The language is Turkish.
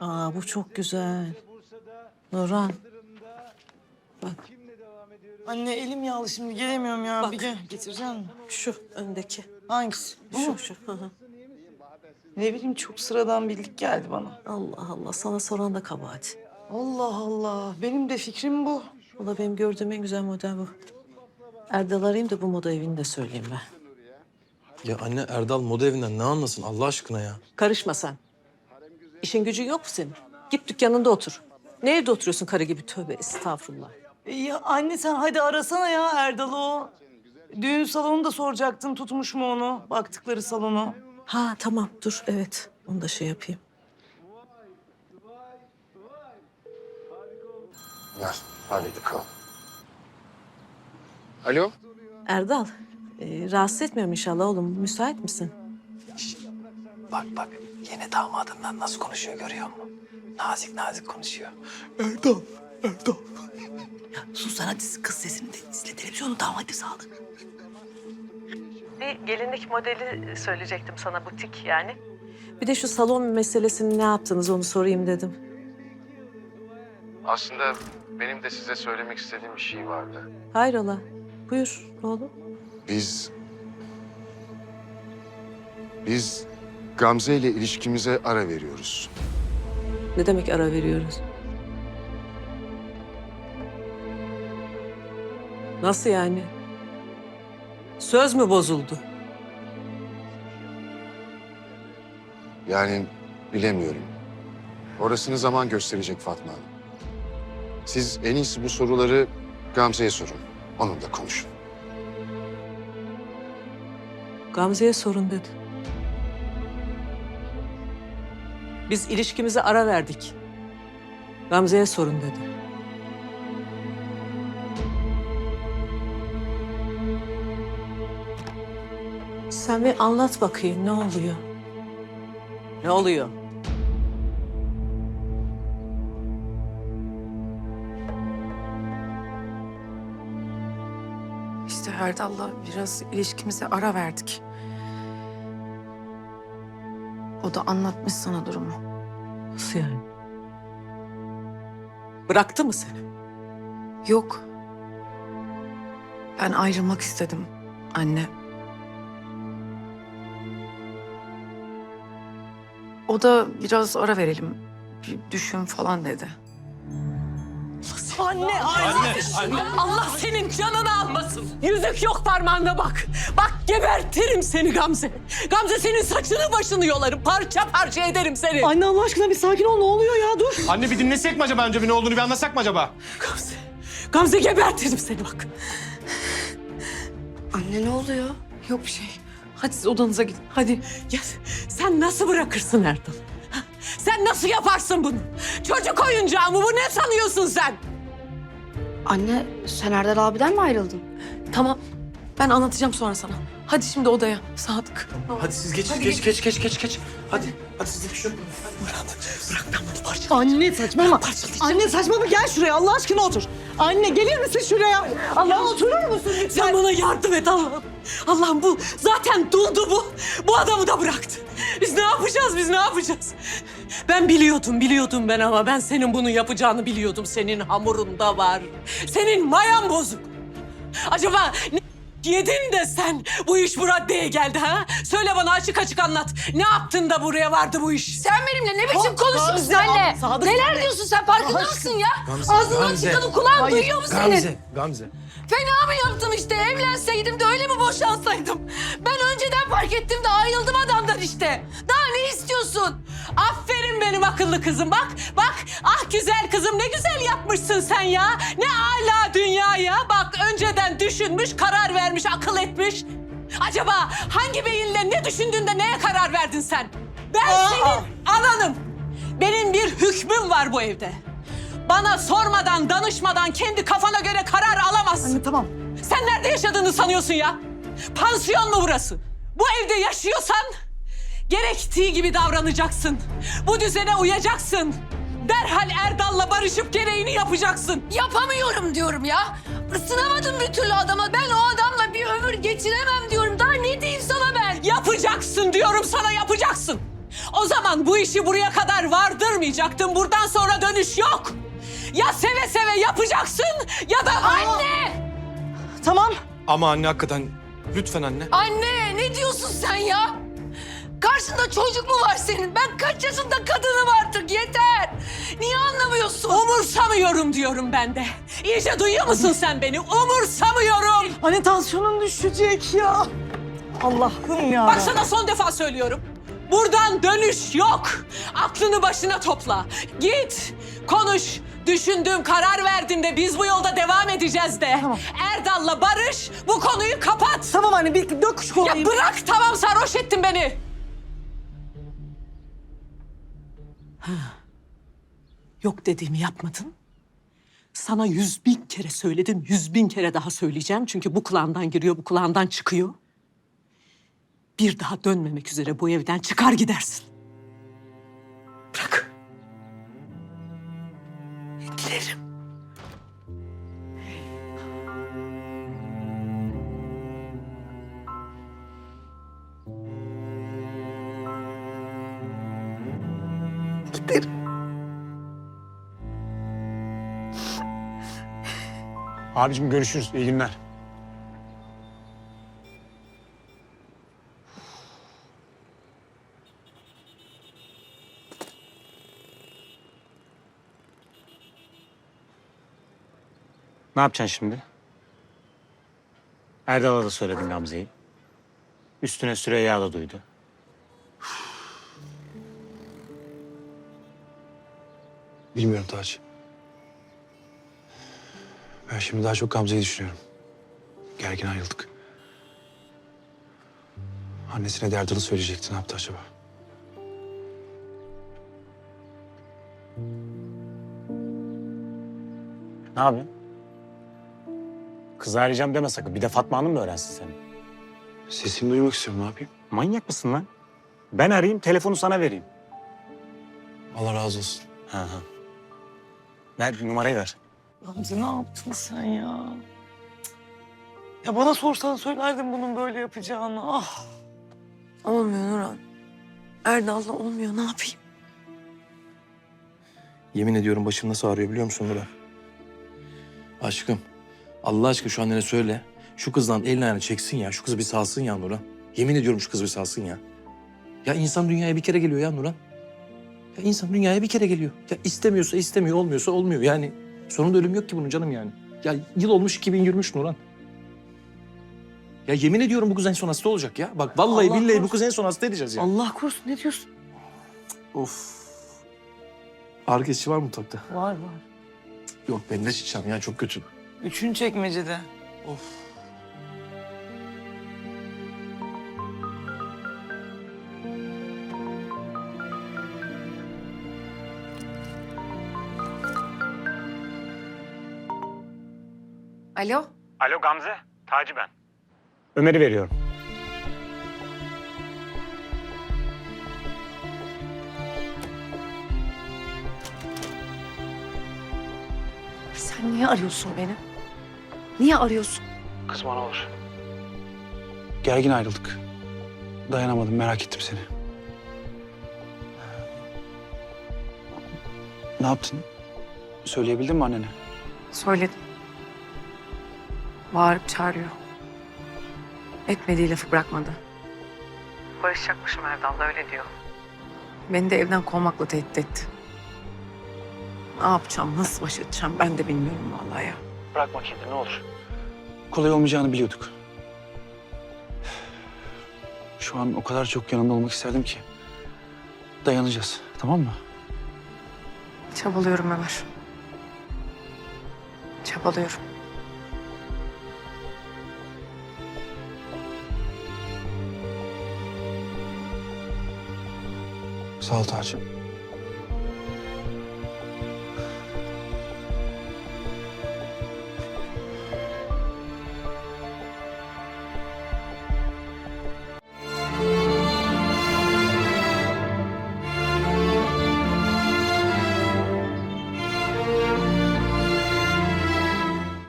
Aa bu çok güzel. Nurhan. Bak Anne elim yağlı şimdi gelemiyorum ya. Bak. Bir gel getireceksin mi? şu öndeki. Hangisi? Bu mu? Şu şu. Hı hı. Ne bileyim çok sıradan bildik geldi bana. Allah Allah sana soran da kabahat. Allah Allah. Benim de fikrim bu. Valla benim gördüğüm en güzel model bu. Erdal arayayım da bu moda evini de söyleyeyim ben. Ya anne Erdal moda evinden ne anlasın Allah aşkına ya? Karışma sen. İşin gücün yok mu senin? Git dükkanında otur. Ne evde oturuyorsun karı gibi? Tövbe estağfurullah. E Ya anne sen hadi arasana ya Erdal'ı o. Düğün salonu da soracaktın tutmuş mu onu? Baktıkları salonu. Ha tamam dur evet. Onu da şey yapayım. Ver, hallettik o. Alo? Erdal, e, rahatsız etmiyorum inşallah oğlum. Müsait misin? Bak bak yeni damadından nasıl konuşuyor görüyor musun? Nazik nazik konuşuyor. Erdal, Erdal. Ya sus hadi kız sesini de izle televizyonu hadi sağlık. Bir gelinlik modeli söyleyecektim sana butik yani. Bir de şu salon meselesini ne yaptınız onu sorayım dedim. Aslında benim de size söylemek istediğim bir şey vardı. Hayrola? Buyur oğlum. Biz... Biz Gamze ile ilişkimize ara veriyoruz. Ne demek ara veriyoruz? Nasıl yani? Söz mü bozuldu? Yani bilemiyorum. Orasını zaman gösterecek Fatma Hanım. Siz en iyisi bu soruları Gamze'ye sorun. Onunla konuşun. Gamze'ye sorun dedi. Biz ilişkimize ara verdik. Gamze'ye sorun dedi. Sen bir anlat bakayım ne oluyor? Ne oluyor? İşte Erdal'la biraz ilişkimize ara verdik. O da anlatmış sana durumu. Nasıl yani? Bıraktı mı seni? Yok. Ben ayrılmak istedim anne. O da biraz ara verelim. Bir düşün falan dedi. Anne, anne, Allah senin canını almasın. Yüzük yok parmağında bak. Bak gebertirim seni Gamze. Gamze senin saçını başını yolarım. Parça parça ederim seni. Anne Allah aşkına bir sakin ol ne oluyor ya dur. Anne bir dinlesek mi acaba önce bir ne olduğunu bir anlasak mı acaba? Gamze, Gamze gebertirim seni bak. Anne ne oluyor? Yok bir şey. Hadi siz odanıza gidin. Hadi. Ya sen nasıl bırakırsın Erdal? Sen nasıl yaparsın bunu? Çocuk oyuncağı mı bu? Ne sanıyorsun sen? Anne sen Erdal abiden mi ayrıldın? Tamam. Ben anlatacağım sonra sana. Hadi şimdi odaya. Sadık. Hadi siz geç geç geç geç geç geç. Hadi hadi siz de şu. Anne saçmalama. Anne saçmalama gel şuraya Allah aşkına otur. Anne gelir misin şuraya? Allah oturur musun lütfen? Sen bana yardım et Allah'ım. Allah'ım bu zaten duldu bu. Bu adamı da bıraktı. Biz ne yapacağız biz ne yapacağız? Ben biliyordum biliyordum ben ama ben senin bunu yapacağını biliyordum. Senin hamurunda var. Senin mayan bozuk. Acaba ne yedin de sen bu iş bu raddeye geldi ha? Söyle bana açık açık anlat. Ne yaptın da buraya vardı bu iş? Sen benimle ne biçim konuşuyorsun Gamze, anne? Sadık Neler Bey. diyorsun sen farkında Allah mısın ya? Gamze, Ağzından Gamze. çıkanı kulağın Hayır, duyuyor mu senin? Gamze, Gamze. Fena mı yaptım işte? Evlenseydim de öyle mi boşansaydım? Ben önceden fark ettim de ayrıldım adamdan işte. Daha ne istiyorsun? Aferin benim akıllı kızım bak. Bak ah güzel kızım ne güzel yapmışsın sen ya. Ne ala dünya ya. Bak önceden düşünmüş, karar vermiş, akıl etmiş. Acaba hangi beyinle ne düşündüğünde neye karar verdin sen? Ben senin ananım. Benim bir hükmüm var bu evde. Bana sormadan, danışmadan kendi kafana göre karar alamazsın. Anne tamam. Sen nerede yaşadığını sanıyorsun ya? Pansiyon mu burası? Bu evde yaşıyorsan gerektiği gibi davranacaksın. Bu düzene uyacaksın. Derhal Erdal'la barışıp gereğini yapacaksın. Yapamıyorum diyorum ya. Isınamadım bir türlü adama. Ben o adamla bir ömür geçiremem diyorum. Daha ne diyeyim sana ben? Yapacaksın diyorum sana yapacaksın. O zaman bu işi buraya kadar vardırmayacaktın. Buradan sonra dönüş yok. Ya seve seve yapacaksın ya da... Anne! Tamam. Ama anne hakikaten lütfen anne. Anne ne diyorsun sen ya? Karşında çocuk mu var senin? Ben kaç yaşında kadınım artık yeter. Niye anlamıyorsun? Umursamıyorum diyorum ben de. İyice duyuyor musun sen beni? Umursamıyorum. Hani tansiyonun düşecek ya. Allah'ım ya. Bak sana son defa söylüyorum. Buradan dönüş yok. Aklını başına topla. Git, konuş. Düşündüm, karar verdim de biz bu yolda devam edeceğiz de. Tamam. Erdal'la barış, bu konuyu kapat. Tamam anne bir dök şu Ya kolayı. bırak tamam sarhoş ettin beni. Ha. Yok dediğimi yapmadın. Sana yüz bin kere söyledim, yüz bin kere daha söyleyeceğim. Çünkü bu kulağından giriyor, bu kulağından çıkıyor. Bir daha dönmemek üzere bu evden çıkar gidersin. Bırak. Abicim görüşürüz. İyi günler. Ne yapacaksın şimdi? Erdal'a da söyledin Gamze'yi. Üstüne Süreyya da duydu. Bilmiyorum Taç. Ben şimdi daha çok Gamze'yi düşünüyorum. Gergin ayrıldık. Annesine de Erdal'ı söyleyecekti. Ne yaptı acaba? Ne yapıyorsun? Kızı arayacağım deme sakın. Bir de Fatma Hanım mı öğrensin seni? Sesini duymak istiyorum. Ne yapayım? Manyak mısın lan? Ben arayayım, telefonu sana vereyim. Allah razı olsun. Hı hı. Ver numarayı ver. Gamze ne yaptın sen ya? Ya bana sorsan söylerdim bunun böyle yapacağını. Ah. Olmuyor Nurhan. Erdal'la olmuyor ne yapayım? Yemin ediyorum başım nasıl ağrıyor biliyor musun Nurhan? Aşkım, Allah aşkına şu annene söyle. Şu kızdan elini ayağını çeksin ya. Şu kızı bir salsın ya Nurhan. Yemin ediyorum şu kızı bir salsın ya. Ya insan dünyaya bir kere geliyor ya Nurhan. Ya insan dünyaya bir kere geliyor. Ya istemiyorsa istemiyor, olmuyorsa olmuyor. Yani sonunda ölüm yok ki bunun canım yani. Ya yıl olmuş 2023 Nurhan. Ya yemin ediyorum bu kız en son hasta olacak ya. Bak vallahi Allah billahi bu korusun. kız en son hasta edeceğiz ya. Allah korusun ne diyorsun? Of. Ağrı kesici var mı mutfakta? Var var. Yok ben de çiçeğim ya çok kötü. Üçüncü çekmecede. Of. Alo? Alo Gamze, Taci ben. Ömer'i veriyorum. Sen niye arıyorsun beni? Niye arıyorsun? Kızma ne olur. Gergin ayrıldık. Dayanamadım merak ettim seni. Ne yaptın? Söyleyebildin mi annene? Söyledim. Bağırıp çağırıyor. Etmediği lafı bırakmadı. Barışacakmışım Erdal'la öyle diyor. Beni de evden kovmakla tehdit etti. Ne yapacağım, nasıl baş edeceğim ben de bilmiyorum vallahi ya. Bırakma kendini ne olur. Kolay olmayacağını biliyorduk. Şu an o kadar çok yanında olmak isterdim ki. Dayanacağız tamam mı? Çabalıyorum Ömer. Çabalıyorum. Sağ ol Tarcığım.